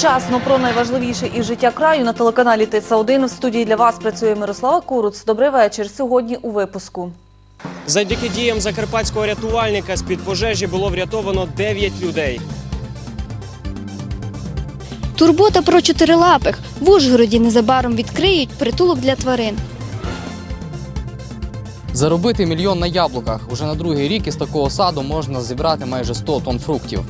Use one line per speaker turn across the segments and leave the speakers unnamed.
Вчасно про найважливіше із життя краю на телеканалі Тиса 1 В студії для вас працює Мирослава Куруц. Добрий вечір. Сьогодні у випуску.
Завдяки діям закарпатського рятувальника з під пожежі було врятовано 9 людей.
Турбота про чотирилапих. В Ужгороді незабаром відкриють притулок для тварин.
Заробити мільйон на яблуках. Уже на другий рік із такого саду можна зібрати майже 100 тонн фруктів.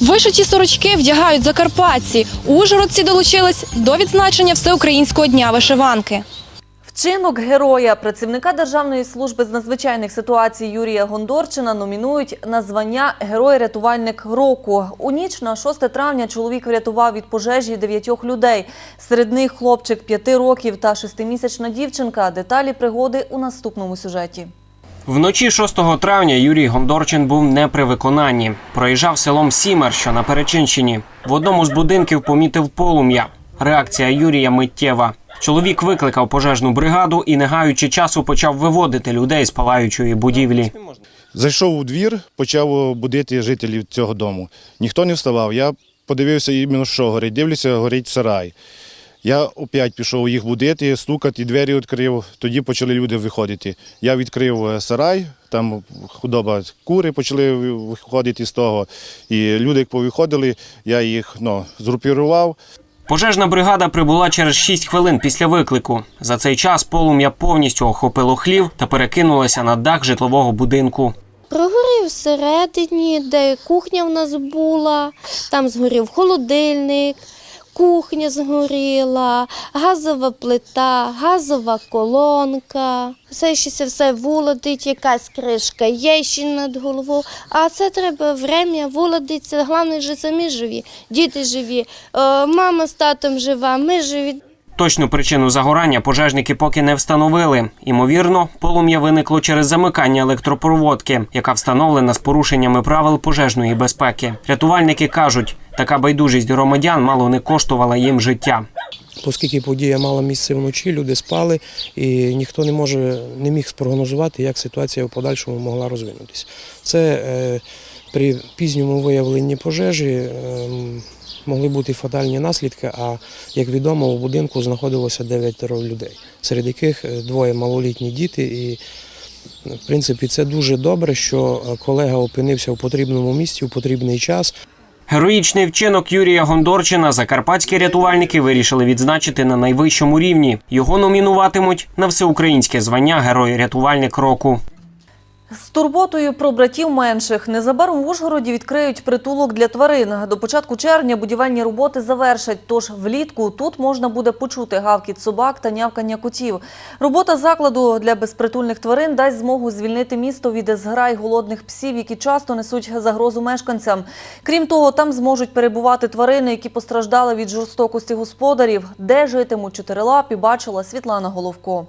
Вишиті сорочки вдягають закарпатці. Ужгородці долучились до відзначення Всеукраїнського дня вишиванки.
Вчинок героя працівника Державної служби з надзвичайних ситуацій Юрія Гондорчина номінують на звання Герой-рятувальник року. У ніч на 6 травня чоловік врятував від пожежі дев'ятьох людей. Серед них хлопчик 5 років та шестимісячна дівчинка. Деталі пригоди у наступному сюжеті.
Вночі 6 травня Юрій Гондорчин був не при виконанні. Проїжджав селом Сімер, що на Перечинщині. В одному з будинків помітив полум'я. Реакція Юрія миттєва. Чоловік викликав пожежну бригаду і, не гаючи часу, почав виводити людей з палаючої будівлі.
Зайшов у двір, почав будити жителів цього дому. Ніхто не вставав. Я подивився іменно, що горить. Дивлюся, горить сарай. Я опять пішов їх будити, стукати, двері відкрив. Тоді почали люди виходити. Я відкрив е, сарай, там худоба кури почали виходити з того. І люди, як повиходили, я їх ну, згрупірував.
Пожежна бригада прибула через 6 хвилин після виклику. За цей час полум'я повністю охопило хлів та перекинулося на дах житлового будинку.
Прогорів всередині, де кухня в нас була, там згорів холодильник, кухня згоріла, газова плита, газова колонка. Все ще все вуладить, якась кришка є ще над головою. А це треба время вуладиться. Головне, що самі живі, діти живі, е, мама з татом жива, ми живі.
Точну причину загорання пожежники поки не встановили. Імовірно, полум'я виникло через замикання електропроводки, яка встановлена з порушеннями правил пожежної безпеки. Рятувальники кажуть, така байдужість громадян мало не коштувала їм життя.
Оскільки подія мала місце вночі, люди спали, і ніхто не може не міг спрогнозувати, як ситуація в подальшому могла розвинутися. Це е, при пізньому виявленні пожежі е, могли бути фатальні наслідки. А як відомо, у будинку знаходилося дев'ятеро людей, серед яких е, двоє малолітні діти. І в принципі це дуже добре, що е, колега опинився в потрібному місці в потрібний час.
Героїчний вчинок Юрія Гондорчина закарпатські рятувальники вирішили відзначити на найвищому рівні. Його номінуватимуть на всеукраїнське звання Герой-рятувальник року.
З турботою про братів менших незабаром в Ужгороді відкриють притулок для тварин. До початку червня будівельні роботи завершать. Тож влітку тут можна буде почути гавкіт собак та нявкання котів. Робота закладу для безпритульних тварин дасть змогу звільнити місто від зграй голодних псів, які часто несуть загрозу мешканцям. Крім того, там зможуть перебувати тварини, які постраждали від жорстокості господарів. Де житимуть чотирилапі, бачила Світлана Головко.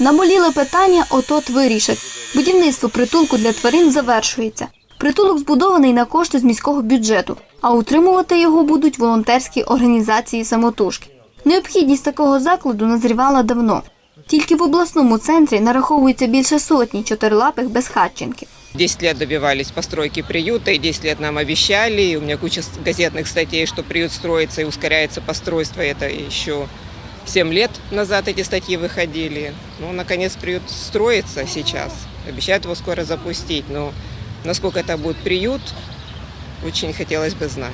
Наболіле питання отот вирішать. Будівництво притулку для тварин завершується. Притулок збудований на кошти з міського бюджету, а утримувати його будуть волонтерські організації самотужки. Необхідність такого закладу назрівала давно. Тільки в обласному центрі нараховується більше сотні чотирилапих безхатченків.
10 лет добивались постройки приюта, и 10 лет нам обещали. У меня куча газетных статей, что приют строится и ускоряется постройство. Это еще 7 лет назад эти статьи выходили. Ну, наконец, приют строится сейчас. Обещают его скоро запустить. Но насколько это будет приют, очень хотелось бы знать.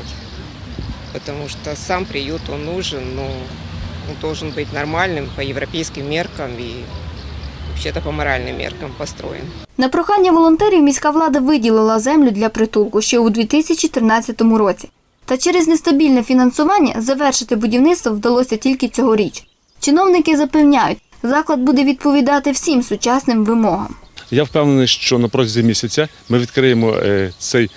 Потому что сам приют, он нужен, но он должен быть нормальным по европейским меркам и вообще-то по моральным меркам построен.
На прохання волонтерів міська влада виділила землю для притулку ще у 2013 році. Та через нестабільне фінансування завершити будівництво вдалося тільки цьогоріч. Чиновники запевняють, заклад буде відповідати всім сучасним вимогам.
Я впевнений, що на протязі місяця ми відкриємо е, цей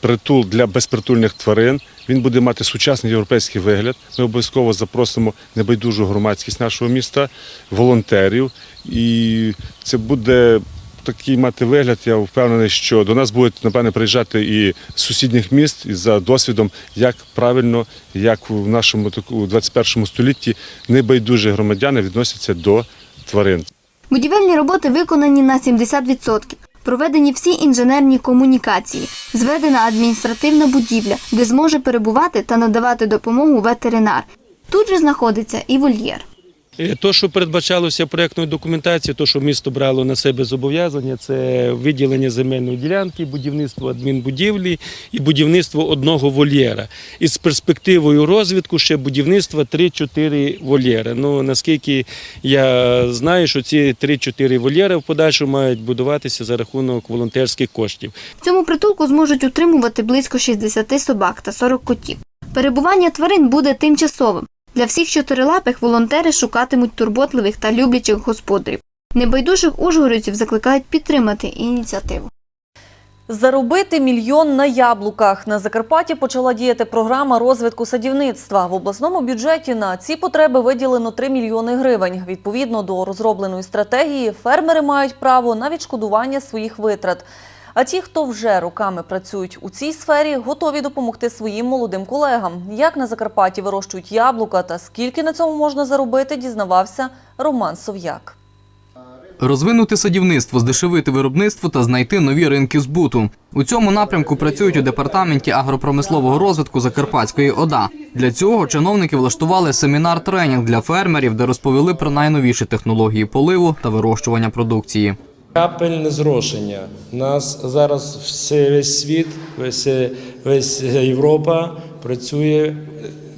притул для безпритульних тварин. Він буде мати сучасний європейський вигляд. Ми обов'язково запросимо небайдужу громадськість нашого міста, волонтерів, і це буде. Такий мати вигляд, я впевнений, що до нас будуть напевне приїжджати і з сусідніх міст і за досвідом, як правильно, як в нашому таку 21 столітті небайдужі громадяни відносяться до тварин.
Будівельні роботи виконані на 70%. Проведені всі інженерні комунікації, зведена адміністративна будівля, де зможе перебувати та надавати допомогу ветеринар. Тут же знаходиться і вольєр.
Е, То, що передбачалося проєктною документацією, то, що місто брало на себе зобов'язання, це виділення земельної ділянки, будівництво адмінбудівлі і будівництво одного вольєра. І з перспективою розвитку ще будівництва 3-4 вольєра. Ну, наскільки я знаю, що ці 3-4 вольєра в подальшому мають будуватися за рахунок волонтерських коштів.
В цьому притулку зможуть утримувати близько 60 собак та 40 котів. Перебування тварин буде тимчасовим. Для всіх чотирилапих волонтери шукатимуть турботливих та люблячих господарів. Небайдужих ужгородців закликають підтримати ініціативу.
Заробити мільйон на яблуках. На Закарпатті почала діяти програма розвитку садівництва. В обласному бюджеті на ці потреби виділено 3 мільйони гривень. Відповідно до розробленої стратегії, фермери мають право на відшкодування своїх витрат. А ті, хто вже роками працюють у цій сфері, готові допомогти своїм молодим колегам. Як на Закарпатті вирощують яблука та скільки на цьому можна заробити, дізнавався Роман Сов'як.
Розвинути садівництво, здешевити виробництво та знайти нові ринки збуту. У цьому напрямку працюють у департаменті агропромислового розвитку Закарпатської ОДА. Для цього чиновники влаштували семінар-тренінг для фермерів, де розповіли про найновіші технології поливу та вирощування продукції.
Капельне зрошення. Нас зараз все, весь світ, весь, весь Європа працює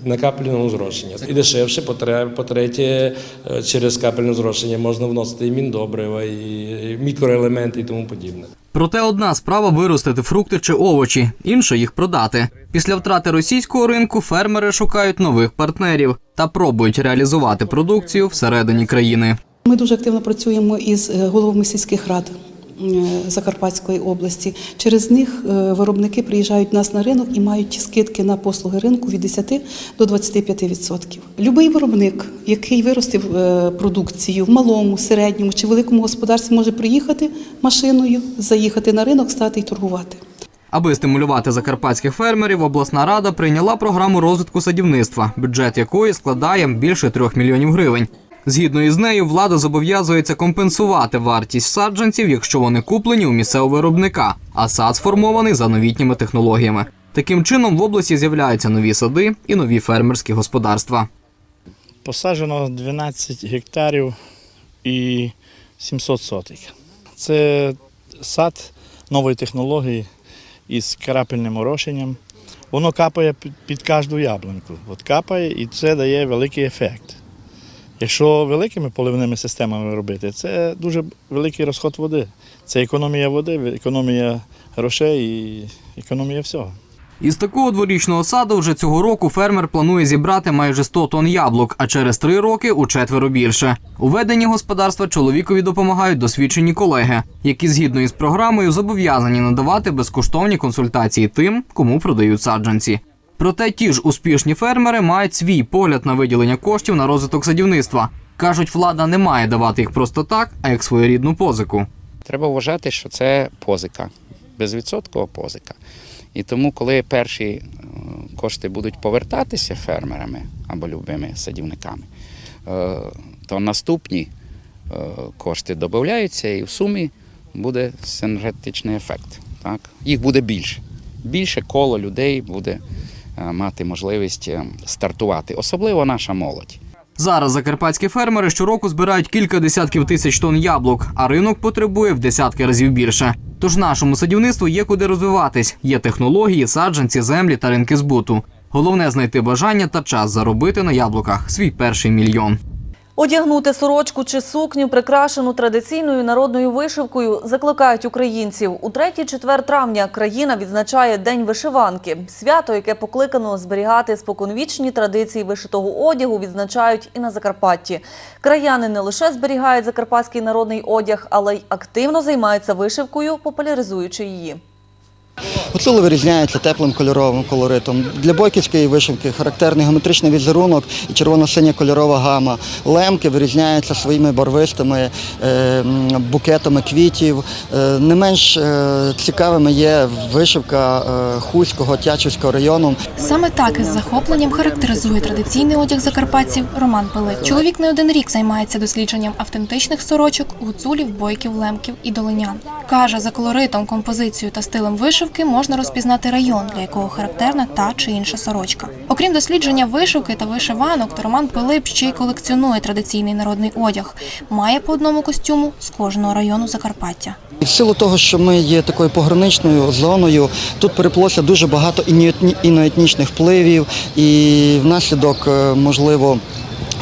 на капельному зрошенні. І дешевше, потре- по-третє, е, через капельне зрошення можна вносити і міндобрива, і мікроелементи і тому подібне.
Проте одна справа виростити фрукти чи овочі, інша їх продати. Після втрати російського ринку фермери шукають нових партнерів та пробують реалізувати продукцію всередині країни.
Ми дуже активно працюємо із е, головами сільських рад е, Закарпатської області. Через них е, виробники приїжджають нас на ринок і мають скидки на послуги ринку від 10 до 25%. Любий виробник, який виростив продукцію в малому, середньому чи великому господарстві, може приїхати машиною, заїхати на ринок, стати і торгувати.
Аби стимулювати закарпатських фермерів, обласна рада прийняла програму розвитку садівництва, бюджет якої складає більше трьох мільйонів гривень. Згідно із нею, влада зобов'язується компенсувати вартість саджанців, якщо вони куплені у місцевого виробника, а сад сформований за новітніми технологіями. Таким чином в області з'являються нові сади і нові фермерські господарства.
Посаджено 12 гектарів і 700 соток. Це сад нової технології із крапельним орошенням. Воно капає під- кожну яблуньку. От капає і це дає великий ефект. Якщо великими поливними системами робити, це дуже великий розход води. Це економія води, економія грошей і економія всього.
Із такого дворічного саду вже цього року фермер планує зібрати майже 100 тонн яблук, а через три роки у четверо більше. У веденні господарства чоловікові допомагають досвідчені колеги, які згідно із програмою зобов'язані надавати безкоштовні консультації тим, кому продають саджанці. Проте ті ж успішні фермери мають свій погляд на виділення коштів на розвиток садівництва. кажуть, влада не має давати їх просто так, а як своєрідну позику.
Треба вважати, що це позика, безвідсоткова позика. І тому, коли перші е, кошти будуть повертатися фермерами або любими садівниками, е, то наступні е, кошти додаються і в сумі буде синергетичний ефект. Так? Їх буде більше. Більше коло людей буде мати можливість е, стартувати, особливо наша молодь.
Зараз закарпатські фермери щороку збирають кілька десятків тисяч тонн яблук, а ринок потребує в десятки разів більше. Тож нашому садівництву є куди розвиватись. Є технології, саджанці, землі та ринки збуту. Головне знайти бажання та час заробити на яблуках свій перший мільйон.
Одягнути сорочку чи сукню, прикрашену традиційною народною вишивкою, закликають українців. У 3-4 травня країна відзначає День вишиванки. Свято, яке покликано зберігати споконвічні традиції вишитого одягу, відзначають і на Закарпатті. Краяни не лише зберігають закарпатський народний одяг, але й активно займаються вишивкою, популяризуючи її.
Гуцули вирізняються теплим кольоровим колоритом. Для бойківської вишивки характерний геометричний візерунок і червоно-синя кольорова гама. Лемки вирізняються своїми барвистими е, букетами квітів. Е, не менш е, цікавими є вишивка Хуського, Тячівського району.
Саме так із захопленням характеризує традиційний одяг закарпатців Роман Пилип. Чоловік не один рік займається дослідженням автентичних сорочок, гуцулів, бойків, лемків і долинян. Каже, за колоритом, композицією та стилем вишивки можна розпізнати район, для якого характерна та чи інша сорочка. Окрім дослідження вишивки та вишиванок, то Роман Пилип ще й колекціонує традиційний народний одяг. Має по одному костюму з кожного району Закарпаття.
В силу того, що ми є такою пограничною зоною, тут переплося дуже багато іноетні- іноетнічних впливів, і внаслідок, е, можливо,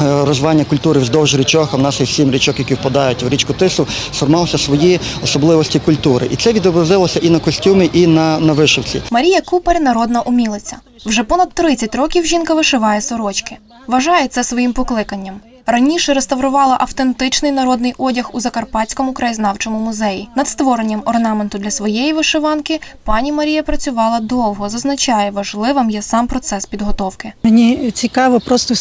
е, розвивання культури вздовж річок, а в нас є сім річок, які впадають в річку Тису, сформувалися свої особливості культури. І це відобразилося і на костюмі, і на, на вишивці.
Марія Купер народна умілиця. Вже понад 30 років жінка вишиває сорочки. Вважає це своїм покликанням. Раніше реставрувала автентичний народний одяг у Закарпатському краєзнавчому музеї. Над створенням орнаменту для своєї вишиванки пані Марія працювала довго. Зазначає, важливим є сам процес підготовки.
Мені цікаво просто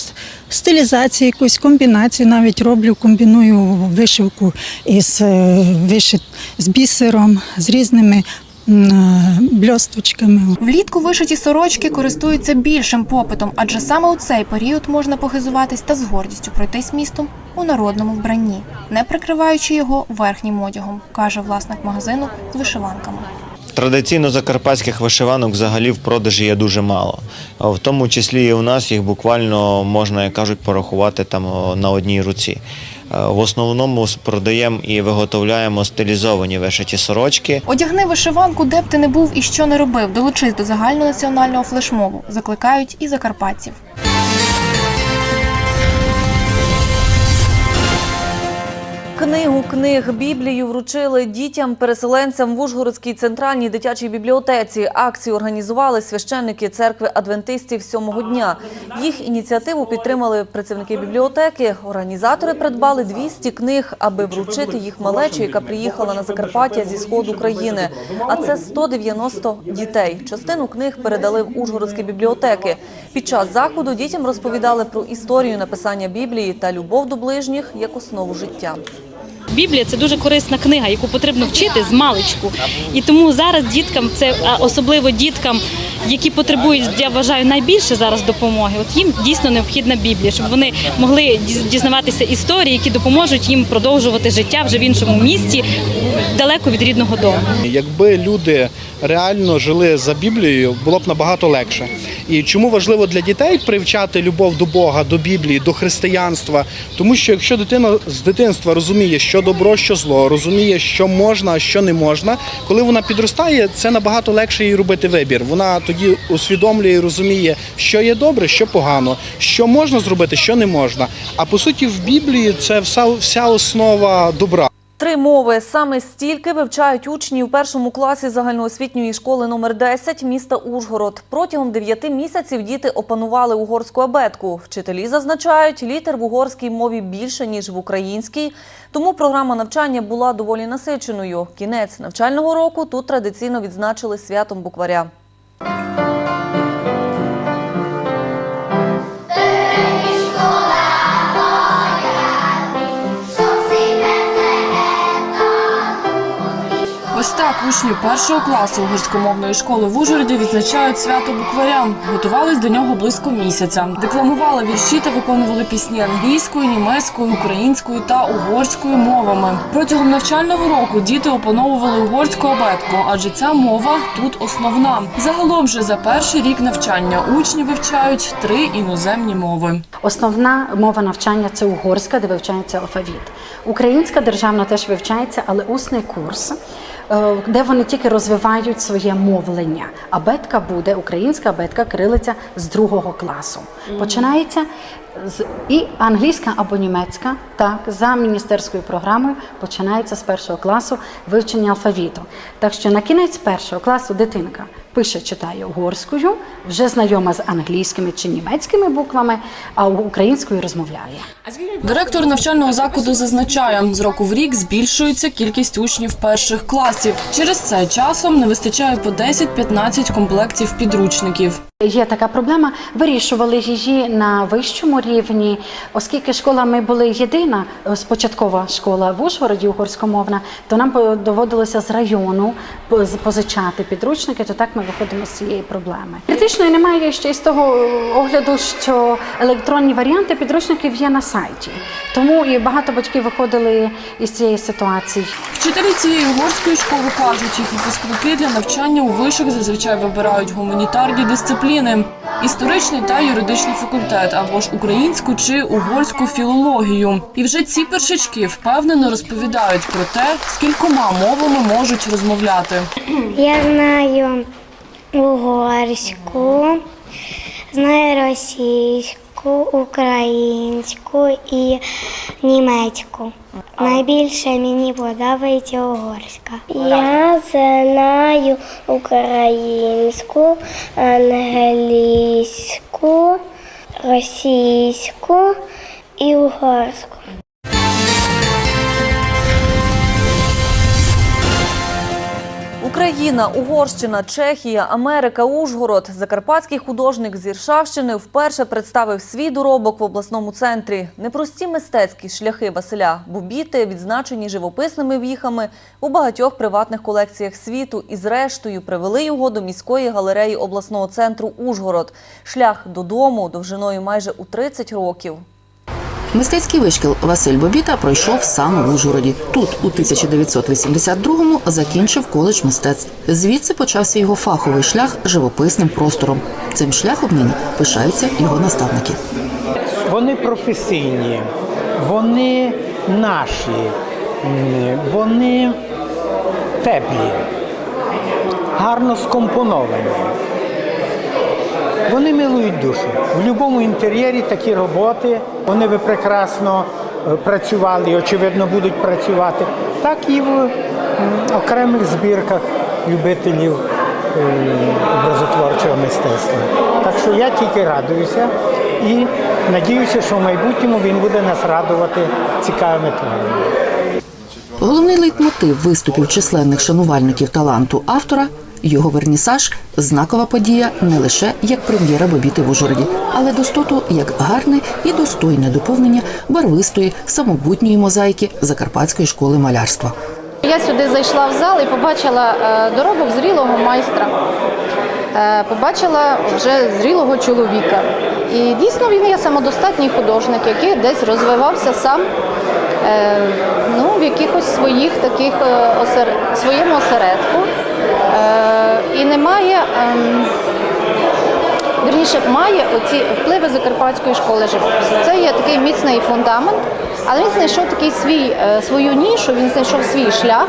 стилізація, якусь комбінацію навіть роблю, комбіную вишивку із е, вишит з бісером, з різними бльосточками.
Влітку вишиті сорочки користуються більшим попитом, адже саме у цей період можна похизуватись та з гордістю пройтись містом у народному вбранні, не прикриваючи його верхнім одягом, каже власник магазину з вишиванками.
Традиційно закарпатських вишиванок взагалі в продажі є дуже мало. В тому числі і у нас їх буквально можна, як кажуть, порахувати там на одній руці. Е, В основному продаємо і виготовляємо стилізовані вишиті сорочки.
Одягни вишиванку, де б ти не був і що не робив. Долучись до загальнонаціонального флешмобу. Закликають і закарпатців.
Книгу книг Біблію вручили дітям-переселенцям в Ужгородській центральній дитячій бібліотеці. Акцію організували священники церкви адвентистів сьомого дня. Їх ініціативу підтримали працівники бібліотеки. Організатори придбали 200 книг, аби вручити їх малечі, яка приїхала на Закарпаття зі сходу країни. А це 190 дітей. Частину книг передали в Ужгородські бібліотеки. Під час заходу дітям розповідали про історію написання Біблії та любов до ближніх як основу життя.
Біблія це дуже корисна книга, яку потрібно вчити з маличку. І тому зараз діткам, це особливо діткам, які потребують, я вважаю, найбільше зараз допомоги. От їм дійсно необхідна Біблія, щоб вони могли дізнаватися історії, які допоможуть їм продовжувати життя вже в іншому місті, далеко від рідного дому.
Якби люди реально жили за Біблією, було б набагато легше. І чому важливо для дітей привчати любов до Бога, до Біблії, до християнства? Тому що якщо дитина з дитинства розуміє, що добро, що зло, розуміє, що можна, а що не можна, коли вона підростає, це набагато легше їй робити вибір. Вона тоді усвідомлює і розуміє, що є добре, що погано, що можна зробити, що не можна. А по суті, в Біблії це вся, вся основа добра.
Три мови саме стільки вивчають учні у першому класі загальноосвітньої школи номер 10 міста Ужгород. Протягом дев'яти місяців діти опанували угорську абетку. Вчителі зазначають, літер в угорській мові більше ніж в українській, тому програма навчання була доволі насиченою. Кінець навчального року тут традиційно відзначили святом букваря.
Так учні першого класу угорськомовної школи в Ужгороді відзначають свято букваря. Готувались до нього близько місяця. Декламували вірші та виконували пісні англійською, німецькою, українською та угорською мовами. Протягом навчального року діти опановували угорську абетку, адже ця мова тут основна. Загалом же за перший рік навчання учні вивчають три іноземні мови.
Основна мова навчання це угорська, де вивчається алфавіт. Українська державна теж вивчається, але усний курс, е, де вони тільки розвивають своє мовлення. Абетка буде, українська абетка, крилиця з другого класу. Починається і англійська або німецька, так, за міністерською програмою починається з першого класу вивчення алфавіту. Так що на кінець першого класу дитинка пише, читає угорською, вже знайома з англійськими чи німецькими буквами, а українською розмовляє.
Директор навчального закладу зазначає, з року в рік збільшується кількість учнів перших класів. Через це часом не вистачає по 10-15 комплектів підручників.
Є така проблема. Вирішували її на вищому рівні, оскільки школа ми були єдина е, спочаткова школа в Ужгороді, угорськомовна, то нам доводилося з району поз- позичати підручники, то так ми виходимо з цієї проблеми. Критичної немає ще з того огляду, що електронні варіанти підручників є на сайті. Тому і багато батьків виходили із цієї ситуації.
Вчителі цієї угорської школи кажуть, їх випускники для навчання у вишах зазвичай вибирають гуманітарні дисципліни, історичний та юридичний факультет, або ж українську чи угорську філологію. І вже ці першачки впевнено розповідають про те, скількома мовами можуть розмовляти.
Я знаю угорську, знаю російську, українську і німецьку. Найбільше мені подобається угорська. Я знаю українську, англійську, російську і угорську.
Україна, Угорщина, Чехія, Америка, Ужгород. Закарпатський художник з Іршавщини вперше представив свій доробок в обласному центрі. Непрості мистецькі шляхи Василя Бубіти відзначені живописними віхами у багатьох приватних колекціях світу і, зрештою, привели його до міської галереї обласного центру Ужгород. Шлях додому довжиною майже у 30 років.
Мистецький вишкіл Василь Бобіта пройшов саме в Ужгороді. Тут у 1982-му закінчив коледж мистецтв. Звідси почався його фаховий шлях живописним простором. Цим шляхом нині пишаються його наставники.
Вони професійні, вони наші, вони теплі, гарно скомпоновані. Вони милують душу. В будь-якому інтер'єрі такі роботи, вони би прекрасно е, працювали очевидно, будуть працювати. Так і в окремих збірках любителів е, образотворчого мистецтва. Так що я тільки радуюся і надіюся, що в майбутньому він буде нас радувати цікавими творами.
Головний лейтмотив виступів численних шанувальників таланту автора його вернісаж знакова подія не лише як прем'єра Бобіти в Ужгороді, але достоту як гарне і достойне доповнення барвистої самобутньої мозаїки Закарпатської школи малярства.
Я сюди зайшла в зал і побачила е, доробок зрілого майстра. Е, Побачила вже зрілого чоловіка. І дійсно він є самодостатній художник, який десь розвивався сам е, ну, в якихось своїх таких осер- своєму осередку. Е, І немає. ем, Вірніше, має оці впливи Закарпатської школи живопису. Це є такий міцний фундамент, але він знайшов такий свій, е, свою нішу, він знайшов свій шлях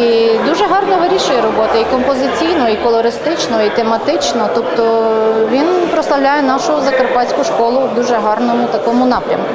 і дуже гарно вирішує роботи і композиційно, і колористично, і тематично. Тобто він прославляє нашу закарпатську школу в дуже гарному такому напрямку.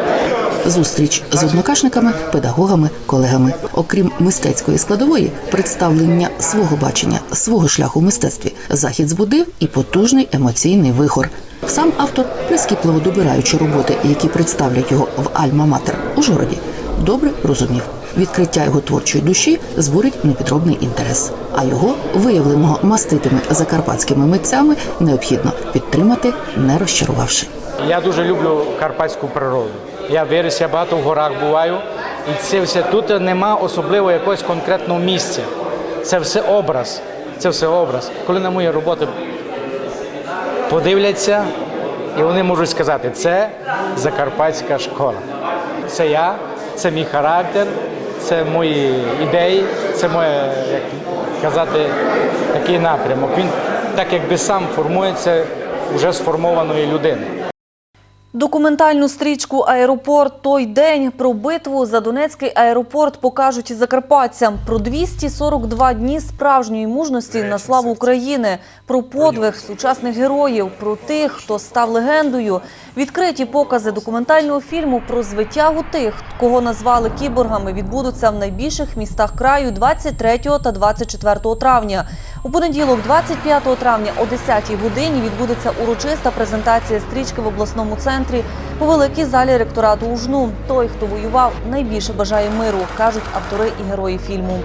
Зустріч з однокашниками, педагогами, колегами. Окрім мистецької складової, представлення свого бачення, свого шляху в мистецтві, захід збудив і потужний емоційний вихор. Сам автор, прискіпливо добираючи роботи, які представлять його в Альма-Матер Ужгороді, добре розумів. Відкриття його творчої душі збурить непідробний інтерес, а його, виявленого маститими закарпатськими митцями, необхідно підтримати, не розчарувавши.
Я дуже люблю карпатську природу. Я виріс, я багато в горах буваю, і це все тут нема особливо якогось конкретного місця. Це все образ. Це все образ. Коли на мої роботи подивляться, і вони можуть сказати, це закарпатська школа. Це я, це мій характер, це мої ідеї, це моє, як казати, такий напрямок. Він так якби сам формується вже сформованої людини.
Документальну стрічку Аеропорт той день про битву за Донецький аеропорт покажуть і закарпатцям. Про 242 дні справжньої мужності на славу України, про подвиг сучасних героїв, про тих, хто став легендою. Відкриті покази документального фільму про звитягу тих, кого назвали кіборгами, відбудуться в найбільших містах краю 23 та 24 травня. У понеділок, 25 травня о 10-й годині відбудеться урочиста презентація стрічки в обласному центрі у великій залі ректорату УЖНУ. Той, хто воював, найбільше бажає миру, кажуть автори і герої фільму.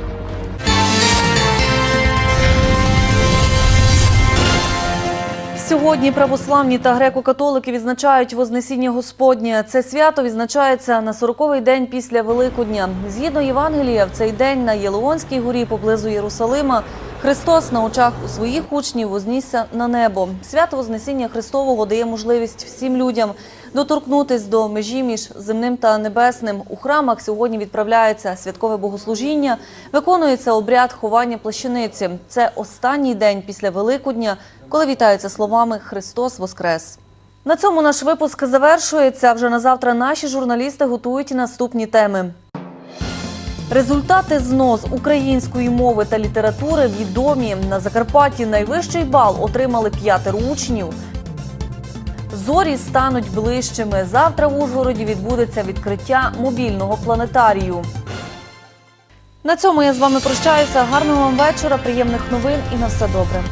Сьогодні православні та греко-католики відзначають Вознесіння Господнє. Це свято відзначається на 40-й день після Великодня. Згідно Євангелія, в цей день на Єлеонській горі поблизу Єрусалима Христос на очах у своїх учнів вознісся на небо. Свято Вознесіння Христового дає можливість всім людям доторкнутись до межі між земним та небесним. У храмах сьогодні відправляється святкове богослужіння, виконується обряд ховання плащаниці. Це останній день після Великодня, коли вітаються словами Христос Воскрес. На цьому наш випуск завершується. Вже на завтра наші журналісти готують наступні теми. Результати ЗНО з української мови та літератури відомі. На Закарпатті найвищий бал отримали п'ятеро учнів. Зорі стануть ближчими. Завтра в Ужгороді відбудеться відкриття мобільного планетарію. На цьому я з вами прощаюся. Гарного вам вечора, приємних новин і на все добре.